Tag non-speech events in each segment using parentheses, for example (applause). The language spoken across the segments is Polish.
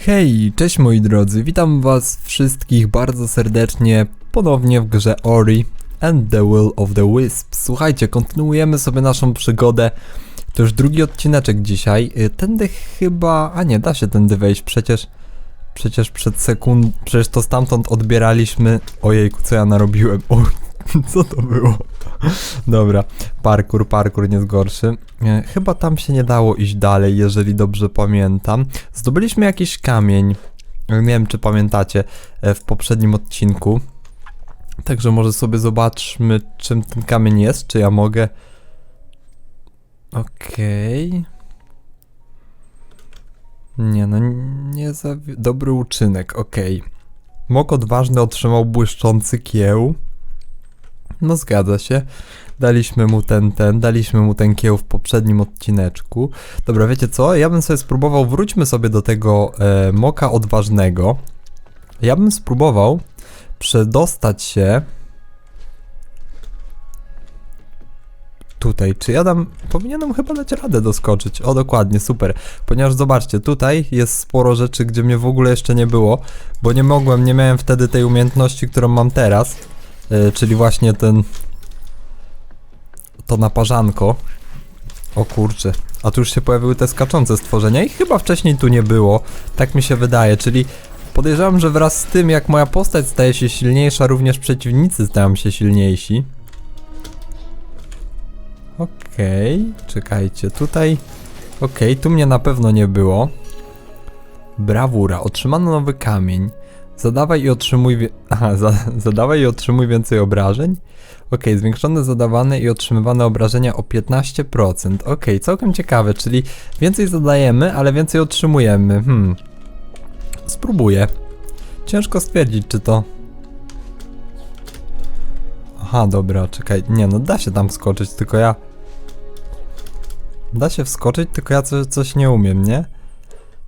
Hej, cześć moi drodzy, witam was wszystkich bardzo serdecznie ponownie w grze Ori and the Will of the Wisps. Słuchajcie, kontynuujemy sobie naszą przygodę. To już drugi odcineczek dzisiaj. Y, Tędy chyba... a nie, da się tędy wejść, przecież... Przecież przed sekund... przecież to stamtąd odbieraliśmy... Ojejku, co ja narobiłem? (laughs) co to było? Dobra, parkour, parkour nie jest gorszy. E, Chyba tam się nie dało iść dalej, jeżeli dobrze pamiętam. Zdobyliśmy jakiś kamień. Nie wiem, czy pamiętacie e, w poprzednim odcinku. Także może sobie zobaczmy, czym ten kamień jest, czy ja mogę. Okej. Nie, no nie za... Dobry uczynek, okej. Mok odważny otrzymał błyszczący kieł. No zgadza się. Daliśmy mu ten, ten, daliśmy mu ten kieł w poprzednim odcineczku. Dobra, wiecie co? Ja bym sobie spróbował, wróćmy sobie do tego e, moka odważnego. Ja bym spróbował przedostać się tutaj. Czy ja dam, powinienem chyba dać radę doskoczyć. O, dokładnie, super. Ponieważ zobaczcie, tutaj jest sporo rzeczy, gdzie mnie w ogóle jeszcze nie było, bo nie mogłem, nie miałem wtedy tej umiejętności, którą mam teraz. E, czyli właśnie ten to naparzanko. O kurczę. A tu już się pojawiły te skaczące stworzenia i chyba wcześniej tu nie było. Tak mi się wydaje, czyli podejrzewam, że wraz z tym jak moja postać staje się silniejsza, również przeciwnicy stają się silniejsi. Okej, czekajcie, tutaj... Okej, tu mnie na pewno nie było. Brawura, otrzymano nowy kamień. Zadawaj i otrzymuj... (laughs) Aha, za... zadawaj i otrzymuj więcej obrażeń? Okej, zwiększone zadawane i otrzymywane obrażenia o 15%. Okej, całkiem ciekawe, czyli więcej zadajemy, ale więcej otrzymujemy. Hmm. Spróbuję. Ciężko stwierdzić, czy to... Aha, dobra, czekaj. Nie, no da się tam wskoczyć, tylko ja... Da się wskoczyć, tylko ja coś, coś nie umiem, nie?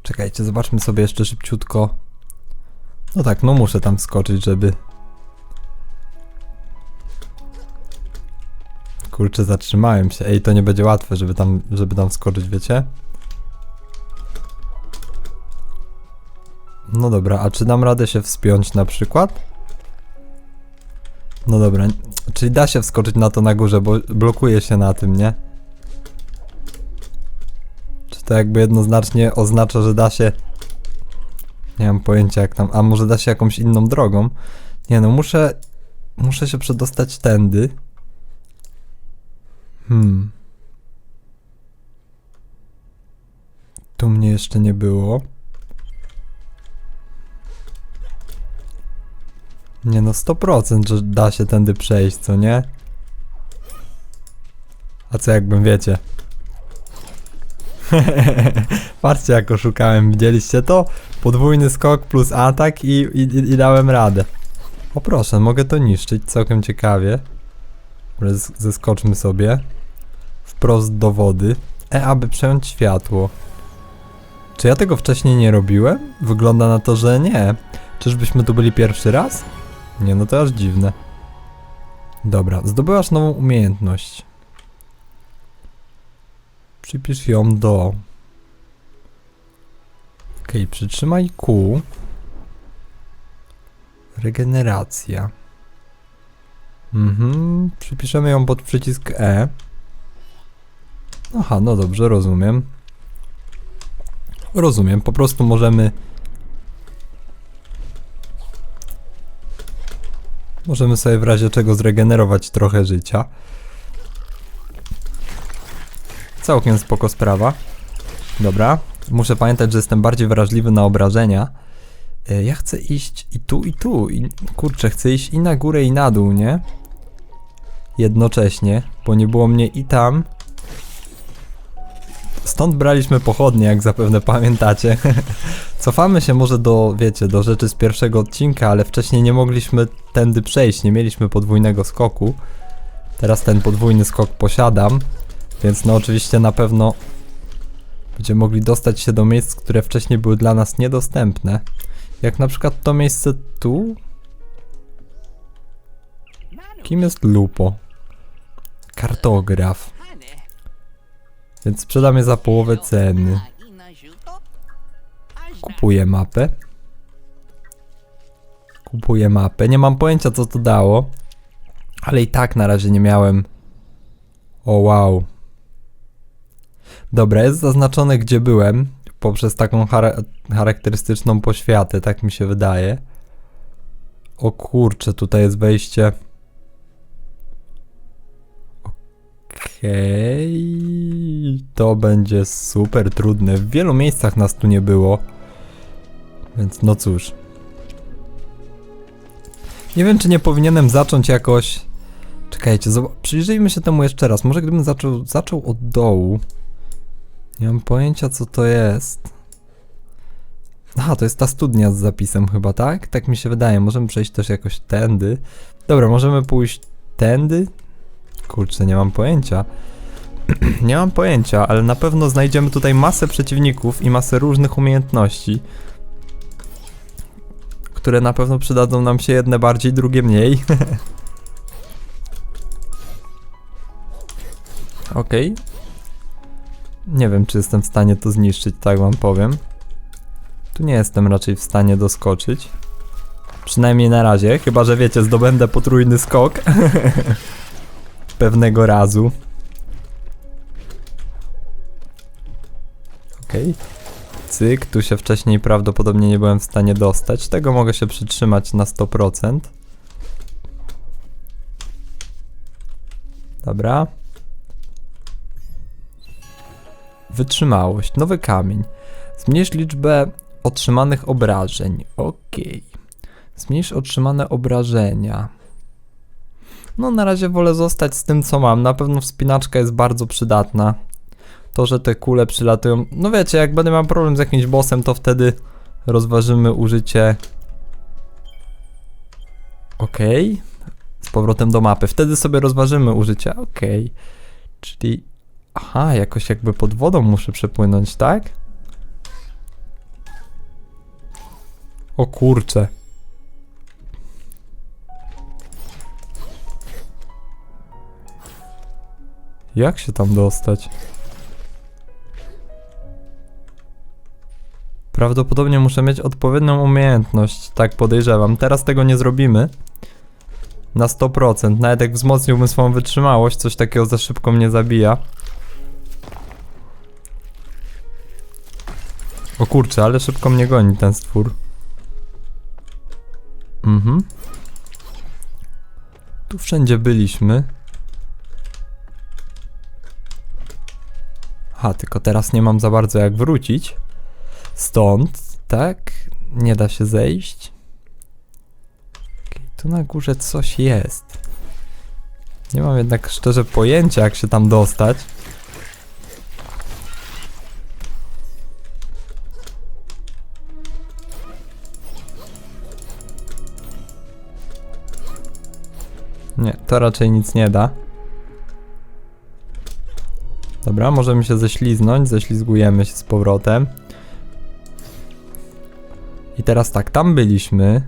Czekajcie, zobaczmy sobie jeszcze szybciutko. No tak, no muszę tam wskoczyć, żeby... Kurczę, zatrzymałem się. Ej, to nie będzie łatwe, żeby tam, żeby tam wskoczyć, wiecie? No dobra, a czy dam radę się wspiąć na przykład? No dobra, czyli da się wskoczyć na to na górze, bo blokuje się na tym, nie? Czy to jakby jednoznacznie oznacza, że da się... Nie mam pojęcia jak tam, a może da się jakąś inną drogą? Nie no, muszę... Muszę się przedostać tędy. Hmm. Tu mnie jeszcze nie było. Nie no, 100% że da się tędy przejść, co nie? A co jakbym wiecie? (laughs) Patrzcie jak oszukałem, widzieliście to? Podwójny skok plus atak i, i, i dałem radę. O proszę, mogę to niszczyć, całkiem ciekawie. Zeskoczmy sobie. Wprost do wody. E, aby przejąć światło. Czy ja tego wcześniej nie robiłem? Wygląda na to, że nie. Czyżbyśmy tu byli pierwszy raz? Nie, no to aż dziwne. Dobra, zdobyłaś nową umiejętność. Przypisz ją do... Okej, przytrzymaj Q. Regeneracja. Mhm, przypiszemy ją pod przycisk E. Aha, no dobrze, rozumiem. Rozumiem, po prostu możemy... Możemy sobie w razie czego zregenerować trochę życia. Całkiem spoko sprawa. Dobra, muszę pamiętać, że jestem bardziej wrażliwy na obrażenia. E, Ja chcę iść i tu, i tu. I, kurczę, chcę iść i na górę, i na dół, nie? jednocześnie, bo nie było mnie i tam. Stąd braliśmy pochodnie, jak zapewne pamiętacie. (laughs) Cofamy się może do, wiecie, do rzeczy z pierwszego odcinka, ale wcześniej nie mogliśmy tędy przejść, nie mieliśmy podwójnego skoku. Teraz ten podwójny skok posiadam, więc no oczywiście na pewno będziemy mogli dostać się do miejsc, które wcześniej były dla nas niedostępne. Jak na przykład to miejsce tu. Kim jest Lupo? Kartograf. Więc sprzedam je za połowę ceny. Kupuję mapę. Kupuję mapę. Nie mam pojęcia co to dało. Ale i tak na razie nie miałem. O wow. Dobra, jest zaznaczone gdzie byłem. Poprzez taką chara- charakterystyczną poświatę, tak mi się wydaje. O kurczę, tutaj jest wejście. Okej, to będzie super trudne. W wielu miejscach nas tu nie było. Więc no cóż. Nie wiem, czy nie powinienem zacząć jakoś. Czekajcie, przyjrzyjmy się temu jeszcze raz. Może gdybym zaczął, zaczął od dołu. Nie mam pojęcia, co to jest. Aha, to jest ta studnia z zapisem chyba, tak? Tak mi się wydaje. Możemy przejść też jakoś tędy. Dobra, możemy pójść tędy? Kurczę, nie mam pojęcia. (clears throat) nie mam pojęcia, ale na pewno znajdziemy tutaj masę przeciwników i masę różnych umiejętności, które na pewno przydadzą nam się jedne bardziej, drugie mniej. (laughs) Okej. Nie wiem, czy jestem w stanie to zniszczyć, tak wam powiem. Tu nie jestem raczej w stanie doskoczyć. Przynajmniej na razie, chyba że wiecie, zdobędę potrójny skok. (laughs) Pewnego razu. Okej. Cyk, tu się wcześniej prawdopodobnie nie byłem w stanie dostać. Tego mogę się przytrzymać na 100%. Dobra. Wytrzymałość, nowy kamień. Zmniejsz liczbę otrzymanych obrażeń. Okej. Zmniejsz otrzymane obrażenia. No na razie wolę zostać z tym co mam. Na pewno wspinaczka jest bardzo przydatna. To, że te kule przylatują. No wiecie, jak będę miał problem z jakimś bossem, to wtedy rozważymy użycie. Okej. Z powrotem do mapy. Wtedy sobie rozważymy użycie. Okej. Czyli. Aha, jakoś jakby pod wodą muszę przepłynąć, tak? O kurcze. Jak się tam dostać? Prawdopodobnie muszę mieć odpowiednią umiejętność, tak podejrzewam. Teraz tego nie zrobimy. Na 100%. Nawet jak wzmocniłbym swoją wytrzymałość, coś takiego za szybko mnie zabija. O kurczę, ale szybko mnie goni ten stwór. Mhm. Tu wszędzie byliśmy. Aha, tylko teraz nie mam za bardzo jak wrócić. Stąd, tak? Nie da się zejść. Okej, tu na górze coś jest. Nie mam jednak szczerze pojęcia, jak się tam dostać. Nie, to raczej nic nie da. Dobra, możemy się ześliznąć, ześlizgujemy się z powrotem. I teraz tak, tam byliśmy.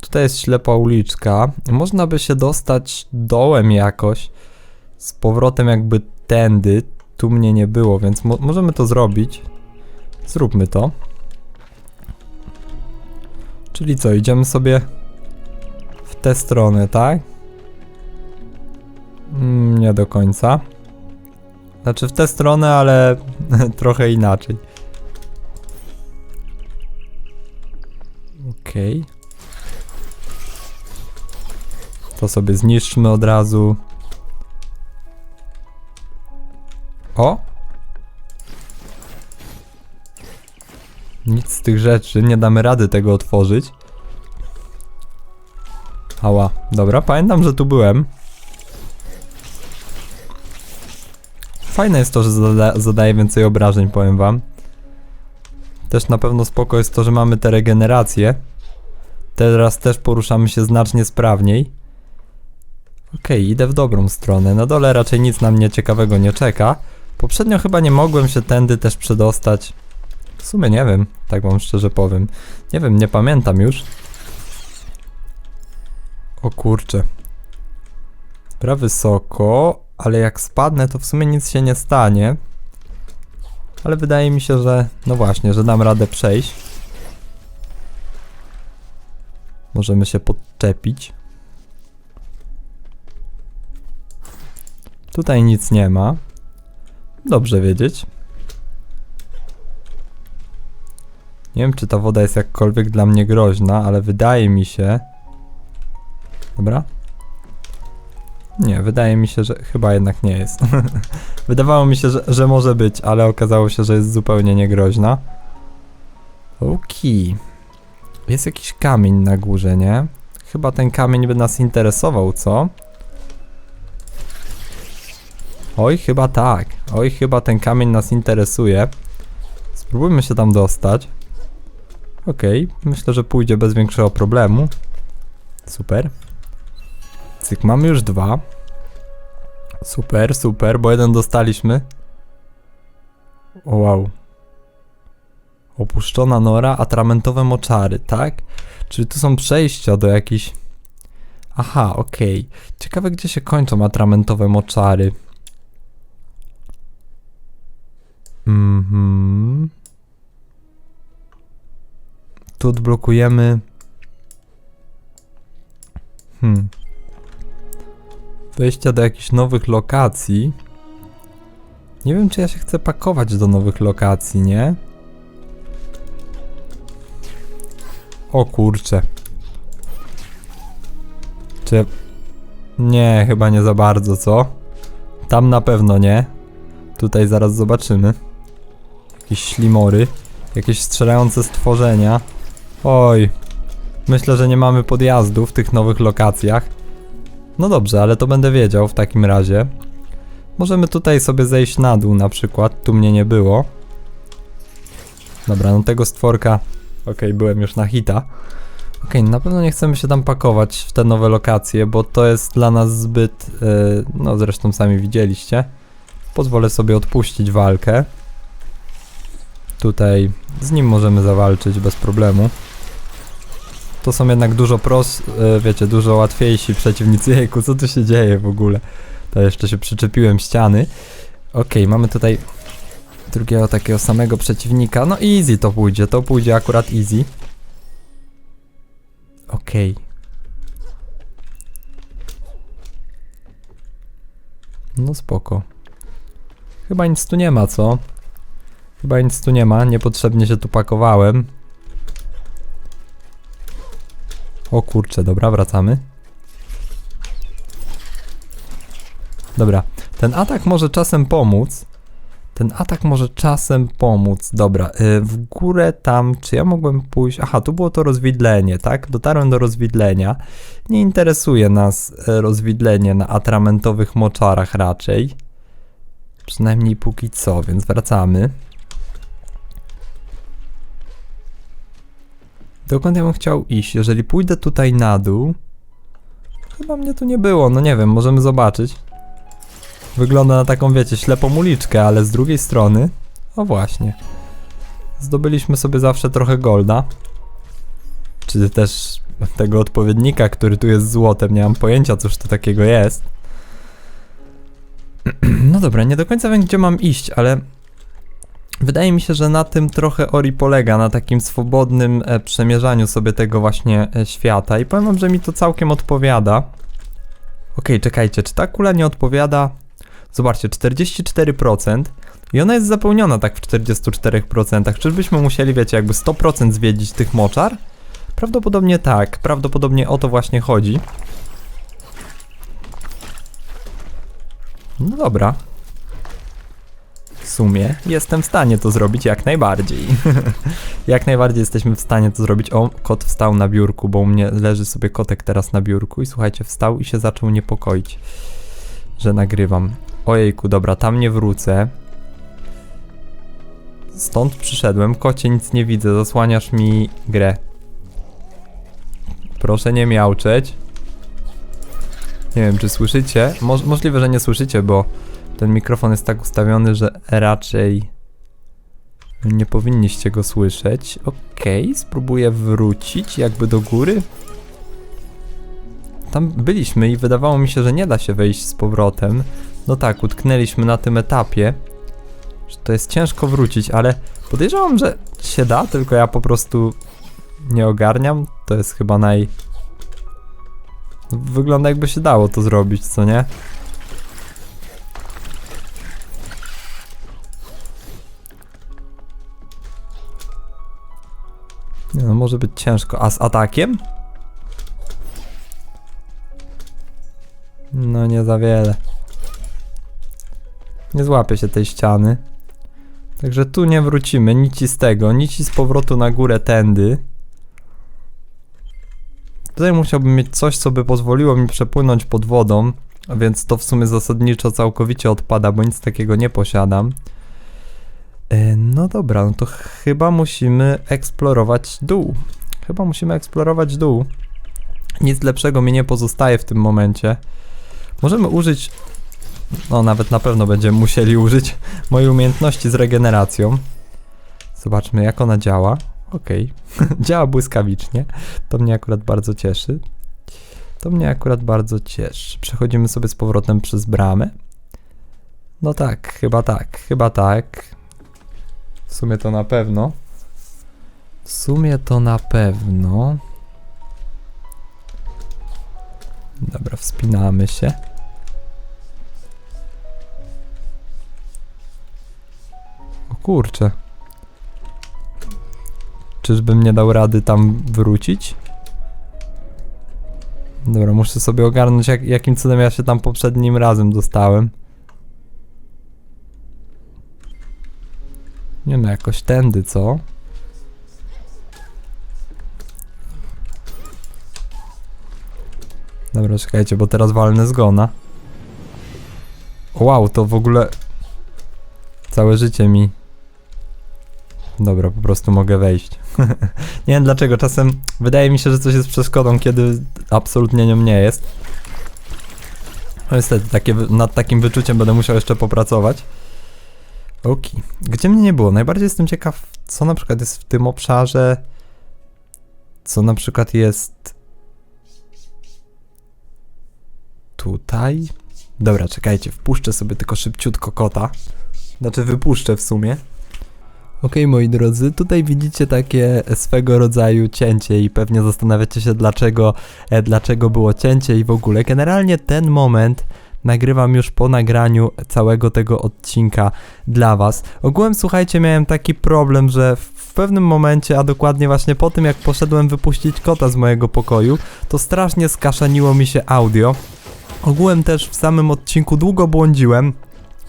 Tutaj jest ślepa uliczka. Można by się dostać dołem jakoś. Z powrotem jakby tędy. Tu mnie nie było, więc mo możemy to zrobić. Zróbmy to. Czyli co, idziemy sobie w tę stronę, tak? Mm, nie do końca. Znaczy w tę stronę, ale (laughs) trochę inaczej. Okej. To sobie zniszczmy od razu. O! Nic z tych rzeczy, nie damy rady tego otworzyć. Ała, dobra, pamiętam, że tu byłem. Fajne jest to, że zada zadaje więcej obrażeń, powiem wam. Też na pewno spoko jest to, że mamy te regeneracje. Teraz też poruszamy się znacznie sprawniej. Okej, idę w dobrą stronę. Na dole raczej nic na mnie ciekawego nie czeka. Poprzednio chyba nie mogłem się tędy też przedostać. W sumie nie wiem, tak wam szczerze powiem. Nie wiem, nie pamiętam już. O kurczę. Dobra, wysoko, ale jak spadnę, to w sumie nic się nie stanie. Ale wydaje mi się, że no właśnie, że dam radę przejść. Możemy się podczepić. Tutaj nic nie ma. Dobrze wiedzieć. Nie wiem, czy ta woda jest jakkolwiek dla mnie groźna, ale wydaje mi się... Dobra, nie, wydaje mi się, że chyba jednak nie jest. (laughs) Wydawało mi się, że, że może być, ale okazało się, że jest zupełnie niegroźna. Okej. Jest jakiś kamień na górze, nie? Chyba ten kamień by nas interesował, co? Oj, chyba tak. Oj, chyba ten kamień nas interesuje. Spróbujmy się tam dostać. Okej, myślę, że pójdzie bez większego problemu. Super. Cyk, mamy już dwa. Super, super, bo jeden dostaliśmy. Wow. Opuszczona nora, atramentowe moczary, tak? Czyli tu są przejścia do jakichś... Aha, okej. Ciekawe, gdzie się kończą atramentowe moczary. Mhm. Tu odblokujemy... Wejścia do jakichś nowych lokacji. Nie wiem, czy ja się chcę pakować do nowych lokacji, nie? O kurcze. Czy... Nie, chyba nie za bardzo, co? Tam na pewno nie. Tutaj zaraz zobaczymy. Jakieś ślimory. Jakieś strzelające stworzenia. Oj. Myślę, że nie mamy podjazdu w tych nowych lokacjach. No dobrze, ale to będę wiedział w takim razie. Możemy tutaj sobie zejść na dół na przykład. Tu mnie nie było. Dobra, no tego stworka... Okej, byłem już na hita. Okej, na pewno nie chcemy się tam pakować w te nowe lokacje, bo to jest dla nas zbyt... Yy, no zresztą sami widzieliście. Pozwolę sobie odpuścić walkę. Tutaj z nim możemy zawalczyć bez problemu. To są jednak dużo pros, e, wiecie, dużo łatwiejsi przeciwnicy. Jejku, co tu się dzieje w ogóle? To jeszcze się przyczepiłem ściany. Okej, mamy tutaj drugiego takiego samego przeciwnika. No easy to pójdzie, to pójdzie akurat easy. Okej. No spoko. Chyba nic tu nie ma, co? Chyba nic tu nie ma, niepotrzebnie się tu pakowałem. O kurczę, dobra, wracamy. Dobra, ten atak może czasem pomóc. Ten atak może czasem pomóc. Dobra, y, w górę tam, czy ja mogłem pójść? Aha, tu było to rozwidlenie, tak? Dotarłem do rozwidlenia. Nie interesuje nas y, rozwidlenie na atramentowych moczarach raczej. Przynajmniej póki co, więc wracamy. Dokąd ja bym chciał iść? Jeżeli pójdę tutaj na dół... Chyba mnie tu nie było, no nie wiem, możemy zobaczyć. Wygląda na taką, wiecie, ślepą uliczkę, ale z drugiej strony... O właśnie. Zdobyliśmy sobie zawsze trochę golda. Czy też tego odpowiednika, który tu jest złotem, nie mam pojęcia, cóż to takiego jest. (clears throat) No dobra, nie do końca wiem, gdzie mam iść, ale Wydaje mi się, że na tym trochę Ori polega, na takim swobodnym e, przemierzaniu sobie tego właśnie e, świata i powiem wam, że mi to całkiem odpowiada. Okej, czekajcie, czy ta kula nie odpowiada? Zobaczcie, 44% i ona jest zapełniona tak w 44%. Czyżbyśmy musieli, wiecie, jakby 100% zwiedzić tych moczar? Prawdopodobnie tak, prawdopodobnie o to właśnie chodzi. No dobra, w sumie jestem w stanie to zrobić jak najbardziej. (laughs) jak najbardziej jesteśmy w stanie to zrobić. O, kot wstał na biurku, bo u mnie leży sobie kotek teraz na biurku i słuchajcie, wstał i się zaczął niepokoić, że nagrywam. Ojejku, dobra, tam nie wrócę. Stąd przyszedłem, kocie nic nie widzę, zasłaniasz mi grę. Proszę nie miauczeć. Nie wiem, czy słyszycie? Mo możliwe, że nie słyszycie, bo ten mikrofon jest tak ustawiony, że raczej nie powinniście go słyszeć. Okej, okay, spróbuję wrócić jakby do góry. Tam byliśmy i wydawało mi się, że nie da się wejść z powrotem. No tak, utknęliśmy na tym etapie, że to jest ciężko wrócić, ale podejrzewam, że się da, tylko ja po prostu nie ogarniam. To jest chyba naj, Wygląda jakby się dało to zrobić, co nie? No, może być ciężko. A z atakiem? No nie za wiele. Nie złapie się tej ściany. Także tu nie wrócimy, nic z tego, nic z powrotu na górę tędy. Tutaj musiałbym mieć coś, co by pozwoliło mi przepłynąć pod wodą, więc to w sumie zasadniczo całkowicie odpada, bo nic takiego nie posiadam. E, No dobra, no to chyba musimy eksplorować dół. Chyba musimy eksplorować dół. Nic lepszego mi nie pozostaje w tym momencie. Możemy użyć, no nawet na pewno będziemy musieli użyć mojej umiejętności z regeneracją. Zobaczmy jak ona działa. Okej, (laughs) działa błyskawicznie. To mnie akurat bardzo cieszy. To mnie akurat bardzo cieszy. Przechodzimy sobie z powrotem przez bramę. No tak, chyba tak, chyba tak. W sumie to na pewno. W sumie to na pewno. Dobra, wspinamy się. O kurczę. Czyżbym nie dał rady tam wrócić? Dobra, muszę sobie ogarnąć jak, jakim cudem ja się tam poprzednim razem dostałem. Nie no, jakoś tędy, co? Dobra, czekajcie, bo teraz walnę zgona. Wow, to w ogóle... Całe życie mi... Dobra, po prostu mogę wejść. (laughs) nie wiem dlaczego, czasem wydaje mi się, że coś jest przeszkodą, kiedy absolutnie nią nie jest. No niestety, takie, nad takim wyczuciem będę musiał jeszcze popracować. Oki. Gdzie mnie nie było? Najbardziej jestem ciekaw, co na przykład jest w tym obszarze. Co na przykład jest. Tutaj. Dobra, czekajcie, wpuszczę sobie tylko szybciutko kota. Znaczy, wypuszczę w sumie. Okej, moi drodzy, tutaj widzicie takie swego rodzaju cięcie i pewnie zastanawiacie się, dlaczego, e, dlaczego było cięcie i w ogóle. Generalnie ten moment nagrywam już po nagraniu całego tego odcinka dla was. Ogółem, słuchajcie, miałem taki problem, że w- pewnym momencie, a dokładnie właśnie po tym, jak poszedłem wypuścić kota z mojego pokoju, to strasznie skaszaniło mi się audio. Ogółem też w samym odcinku długo błądziłem.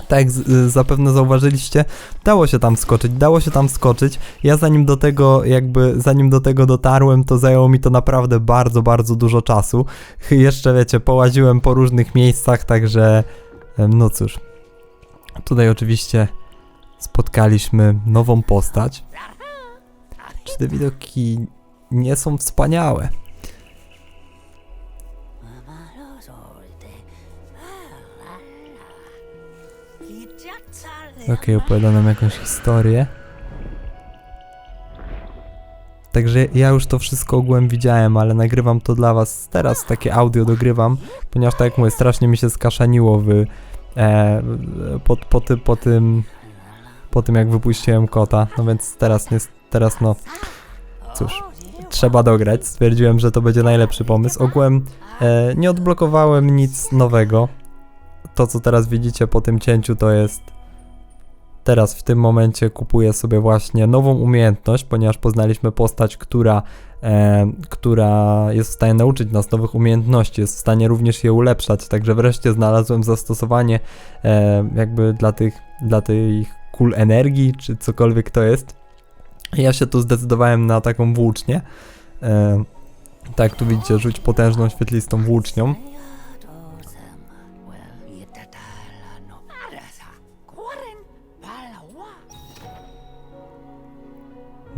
Tak jak y, zapewne zauważyliście, dało się tam skoczyć, dało się tam skoczyć. Ja zanim do tego, jakby, zanim do tego dotarłem, to zajęło mi to naprawdę bardzo, bardzo dużo czasu. Jeszcze wiecie, połaziłem po różnych miejscach, także no cóż. Tutaj oczywiście spotkaliśmy nową postać. Czy te widoki nie są wspaniałe? Okej, opowiada nam jakąś historię. Także ja już to wszystko ogółem widziałem, ale nagrywam to dla was teraz, takie audio dogrywam, ponieważ tak jak mówię, strasznie mi się skaszaniło e, po, po, ty, po tym, po tym jak wypuściłem kota, no więc teraz, nie, teraz no, cóż, trzeba dograć, stwierdziłem, że to będzie najlepszy pomysł. Ogółem e, nie odblokowałem nic nowego, to co teraz widzicie po tym cięciu to jest teraz w tym momencie kupuję sobie właśnie nową umiejętność, ponieważ poznaliśmy postać, która, e, która jest w stanie nauczyć nas nowych umiejętności, jest w stanie również je ulepszać, także wreszcie znalazłem zastosowanie e, jakby dla tych, dla tych kul energii, czy cokolwiek to jest. Ja się tu zdecydowałem na taką włócznię. E, tak, tu widzicie, rzuć potężną świetlistą włócznią.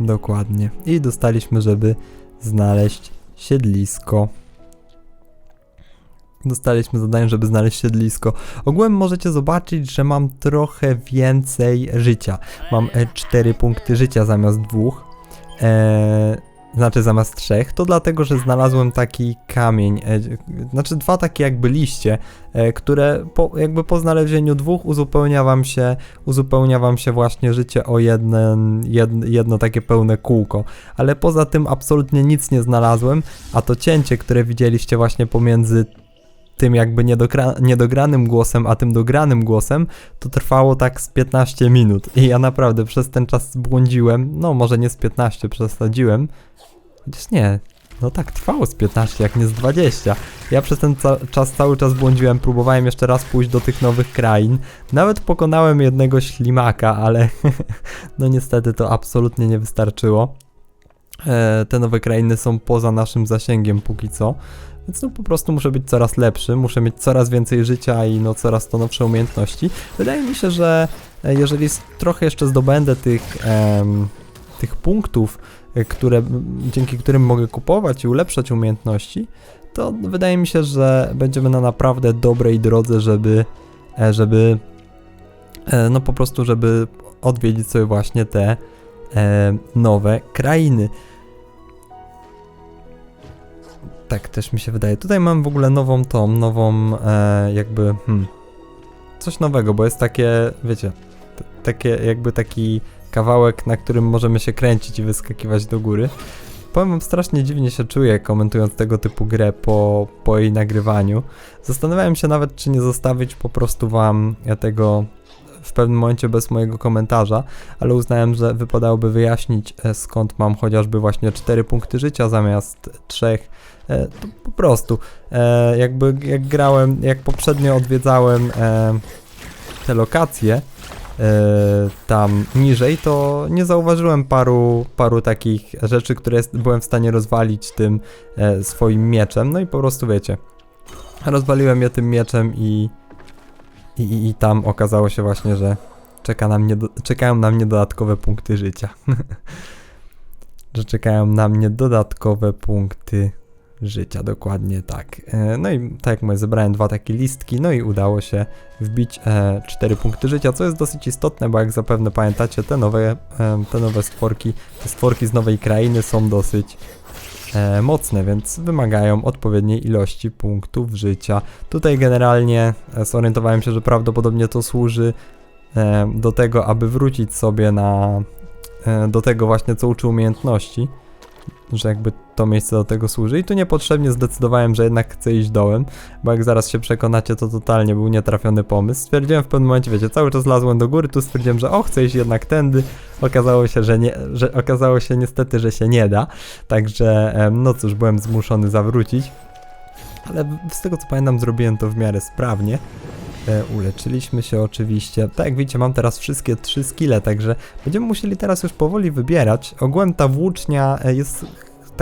Dokładnie. I dostaliśmy, żeby znaleźć siedlisko. Dostaliśmy zadanie, żeby znaleźć siedlisko. Ogółem możecie zobaczyć, że mam trochę więcej życia. Mam 4 punkty życia zamiast dwóch. Eee, znaczy zamiast trzech, to dlatego, że znalazłem taki kamień, e, znaczy dwa takie jakby liście, e, które po, jakby po znalezieniu dwóch uzupełnia wam się, uzupełnia wam się właśnie życie o jeden, jedno, jedno takie pełne kółko, ale poza tym absolutnie nic nie znalazłem, a to cięcie, które widzieliście właśnie pomiędzy tym jakby niedokra- niedogranym głosem, a tym dogranym głosem, to trwało tak z 15 minut. I ja naprawdę przez ten czas błądziłem, no może nie z 15, przesadziłem, chociaż nie, no tak, trwało z 15, jak nie z 20. Ja przez ten ca- czas cały czas błądziłem, próbowałem jeszcze raz pójść do tych nowych krain. Nawet pokonałem jednego ślimaka, ale (laughs) no niestety to absolutnie nie wystarczyło. E, te nowe krainy są poza naszym zasięgiem póki co. Więc no po prostu muszę być coraz lepszy, muszę mieć coraz więcej życia i no coraz to nowsze umiejętności. Wydaje mi się, że e, jeżeli trochę jeszcze zdobędę tych, em, tych punktów, e, które, dzięki którym mogę kupować i ulepszać umiejętności, to wydaje mi się, że będziemy na naprawdę dobrej drodze, żeby, żeby no po prostu, żeby odwiedzić sobie właśnie te nowe krainy. Tak też mi się wydaje. Tutaj mam w ogóle nową tą, nową e, jakby hmm, coś nowego, bo jest takie, wiecie, takie jakby taki kawałek, na którym możemy się kręcić i wyskakiwać do góry. Powiem wam, strasznie dziwnie się czuję komentując tego typu grę po, po jej nagrywaniu. Zastanawiałem się nawet, czy nie zostawić po prostu wam tego w pewnym momencie bez mojego komentarza, ale uznałem, że wypadałoby wyjaśnić e, skąd mam chociażby właśnie 4 punkty życia zamiast 3. E, to po prostu, e, jakby jak grałem, jak poprzednio odwiedzałem e, te lokacje e, tam niżej, to nie zauważyłem paru, paru takich rzeczy, które jest, byłem w stanie rozwalić tym e, swoim mieczem. No i po prostu wiecie, rozwaliłem je tym mieczem i, i, i, tam okazało się właśnie, że czeka na mnie czekają na mnie dodatkowe punkty życia. (laughs) że czekają na mnie dodatkowe punkty życia, dokładnie tak. E, No i tak jak mówię, zebrałem dwa takie listki, no i udało się wbić e, 4 punkty życia, co jest dosyć istotne, bo jak zapewne pamiętacie, te nowe, e, te nowe stworki, te stworki z nowej krainy są dosyć e, mocne, więc wymagają odpowiedniej ilości punktów życia. Tutaj generalnie e, zorientowałem się, że prawdopodobnie to służy e, do tego, aby wrócić sobie na e, do tego właśnie, co uczy umiejętności, że jakby to miejsce do tego służy i tu niepotrzebnie zdecydowałem, że jednak chcę iść dołem, bo jak zaraz się przekonacie, to totalnie był nietrafiony pomysł. Stwierdziłem w pewnym momencie, wiecie, cały czas lazłem do góry, tu stwierdziłem, że o, chcę iść jednak tędy. Okazało się, że nie, że okazało się niestety, że się nie da. Także, no cóż, byłem zmuszony zawrócić. Ale z tego co pamiętam, zrobiłem to w miarę sprawnie. E, uleczyliśmy się oczywiście. Tak jak widzicie, mam teraz wszystkie trzy skille, także będziemy musieli teraz już powoli wybierać. Ogółem ta włócznia e, jest,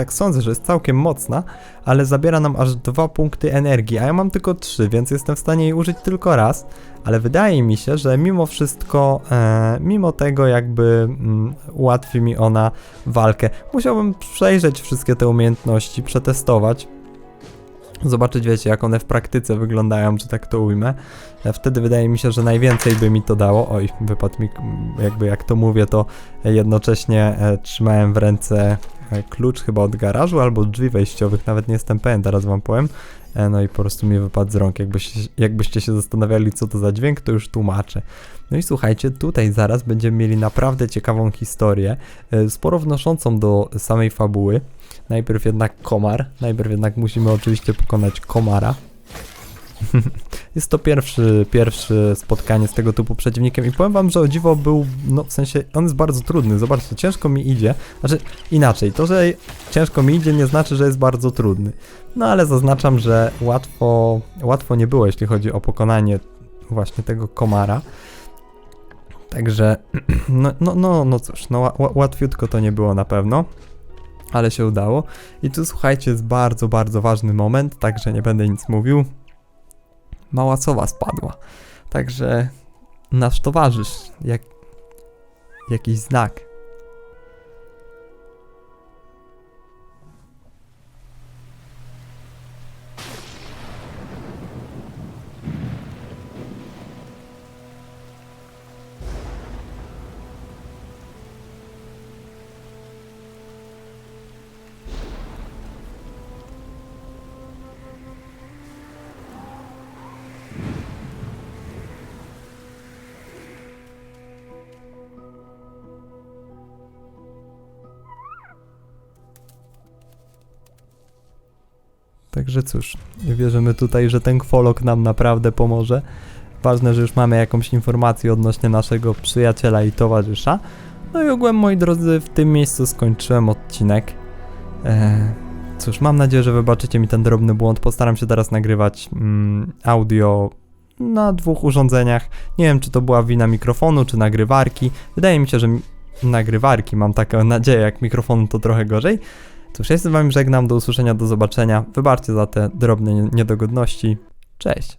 tak sądzę, że jest całkiem mocna, ale zabiera nam aż dwa punkty energii, a ja mam tylko trzy, więc jestem w stanie jej użyć tylko raz. Ale wydaje mi się, że mimo wszystko, e, mimo tego jakby mm, ułatwi mi ona walkę. Musiałbym przejrzeć wszystkie te umiejętności, przetestować. Zobaczyć, wiecie, jak one w praktyce wyglądają, czy tak to ujmę. E, Wtedy wydaje mi się, że najwięcej by mi to dało. Oj, wypadł mi, jakby jak to mówię, to jednocześnie e, trzymałem w ręce e, klucz chyba od garażu albo drzwi wejściowych, nawet nie jestem pewien, teraz wam powiem. No i po prostu mi wypadł z rąk. Jakbyście, jakbyście się zastanawiali, co to za dźwięk, to już tłumaczę. No i słuchajcie, tutaj zaraz będziemy mieli naprawdę ciekawą historię, sporo wnoszącą do samej fabuły. Najpierw jednak komar, najpierw jednak musimy oczywiście pokonać komara. (laughs) Jest to pierwszy, pierwszy spotkanie z tego typu przeciwnikiem i powiem wam, że o dziwo był, no w sensie, on jest bardzo trudny, zobaczcie, ciężko mi idzie, znaczy inaczej, to, że ciężko mi idzie nie znaczy, że jest bardzo trudny. No ale zaznaczam, że łatwo, łatwo nie było, jeśli chodzi o pokonanie właśnie tego komara. Także, (clears throat) no, no, no, no cóż, no ła- ła- łatwiutko to nie było na pewno, ale się udało. I tu słuchajcie, jest bardzo, bardzo ważny moment, także nie będę nic mówił. Mała sowa spadła. Także nasz towarzysz, jak jakiś znak. Także cóż, wierzymy tutaj, że ten kwolok nam naprawdę pomoże. Ważne, że już mamy jakąś informację odnośnie naszego przyjaciela i towarzysza. No i ogółem, moi drodzy, w tym miejscu skończyłem odcinek. Eee, cóż, mam nadzieję, że wybaczycie mi ten drobny błąd. Postaram się teraz nagrywać mm, audio na dwóch urządzeniach. Nie wiem, czy to była wina mikrofonu, czy nagrywarki. Wydaje mi się, że nagrywarki, mam taką nadzieję, jak mikrofonu to trochę gorzej. Cóż, ja się z wami żegnam, do usłyszenia, do zobaczenia. Wybaczcie za te drobne nie- niedogodności. Cześć!